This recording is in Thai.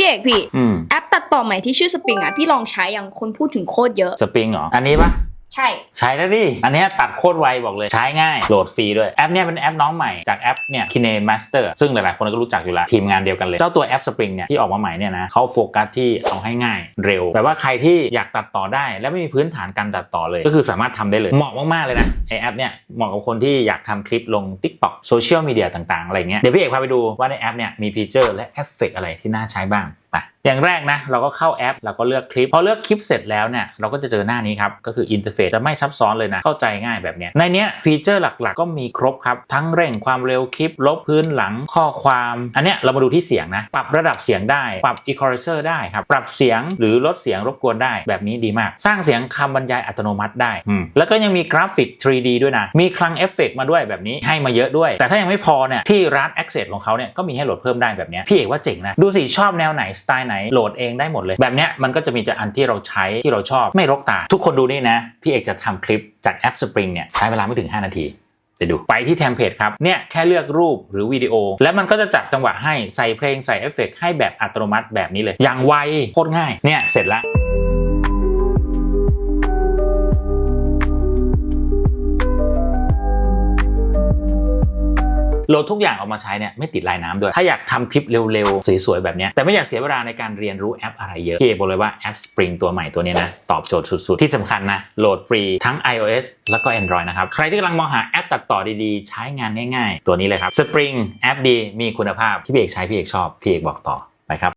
พี่เอกพี่ อืม แอปตัดต่อใหม่ที่ชื่อสปริงอะพี่ลองใช้ยังคนพูดถึงโคตรเยอะ สปริงเหรอ อันนี้ปะ ใช่ ใช้แล้วดิ อันนี้ตัดโคตรไวบอกเลย ใช้ง่าย โหลดฟรีด้วย แอปเนี้ยเป็นแอปน้องใหม่จากแอปเนี่ย Kine Master ซึ่งหลายๆ คนก็รู้จักอยู่แล้ว ทีมงานเดียวกันเลย เจ้าตัวแอป Spring เนี่ยที่ออกมาใหม่เนี่ยนะเขาโฟกัสที่เอาให้ง่ายเร็วแปลว่าใครที่อยากตัดต่อได้ และไม่มีพื้นฐานการตัดต่อเลย ก็คือสามารถทำได้เลย เหมาะมาก ๆ เลยนะ ไอแอปเนี่ยเหมาะกับคนที่อยากทำคลิปลง TikTok โซเชียลมีเดียต่าง ๆ อะไรเงี้ย เดี๋ยวพี่เอกพาไปดูว่าในแอปเนี่ยมีฟีเจอร์และเอฟเฟกต์อะไรที่น่าใช้บ้าง ไปอย่างแรกนะเราก็เข้าแอปเราก็เลือกคลิป พอเลือกคลิปเสร็จแล้วเนี่ยเราก็จะเจอหน้านี้ครับก็คืออินเทอร์เฟซจะไม่ซับซ้อนเลยนะ เข้าใจง่ายแบบเนี้ยในเนี้ยฟีเจอร์หลักๆ ก็มีครบครับ ทั้งเร่งความเร็วคลิป ลบพื้นหลังข้อความ อันเนี้ยเรามาดูที่เสียงนะ ปรับระดับเสียงได้ปรับ equalizer ได้ครับ ปรับเสียงหรือลดเสียงรบกวนได้แบบนี้ดีมาก สร้างเสียงคำบรรยายอัตโนมัติได้อืมแล้วก็ยังมีกราฟิก 3D ด้วยนะมีคลังเอฟเฟกต์มาด้วยแบบนี้ให้มาเยอะด้วย แต่ถ้ายังไม่พอเนี่ยที่ร้าน Access ของเขาเนี่ยก็มีให้โหลดเพิ่มได้แบบเนี้ยพี่เอกว่าเจ๋งนะดูสิชอบแนวไหนสไตล์ไหนโหลดเองได้หมดเลย แบบเนี้ยมันก็จะมีแต่อันที่เราใช้ที่เราชอบไม่รกตา ทุกคนดูนี่นะ พี่เอกจะทำคลิปจากแอป Spring เนี่ยใช้เวลาไม่ถึง 5 นาทีไปดูไปที่เทมเพลตครับ เนี่ยแค่เลือกรูปหรือวิดีโอ แล้วมันก็จะจับจังหวะให้ใส่เพลงใส่เอฟเฟกต์ให้แบบอัตโนมัติแบบนี้เลย อย่างไวโคตรง่ายเนี่ยเสร็จแล้ว โหลดทุกอย่างออกมาใช้เนี่ยไม่ติดลายน้ำด้วย ถ้าอยากทำคลิปเร็วๆ สวยๆ แบบนี้แต่ไม่อยากเสียเวลาในการเรียนรู้แอปอะไรเยอะพี่เอกบอกเลยว่าแอป Spring ตัวใหม่ตัวนี้นะ ตอบโจทย์สุดๆ ที่สำคัญนะ โหลดฟรีทั้ง iOS แล้วก็ Android นะครับ ใครที่กำลังมองหาแอปตัดต่อดีๆ ใช้งานง่ายๆ ตัวนี้เลยครับ Spring แอปดีมีคุณภาพที่พี่เอกใช้พี่เอกชอบพี่เอกบอกต่อไปครับ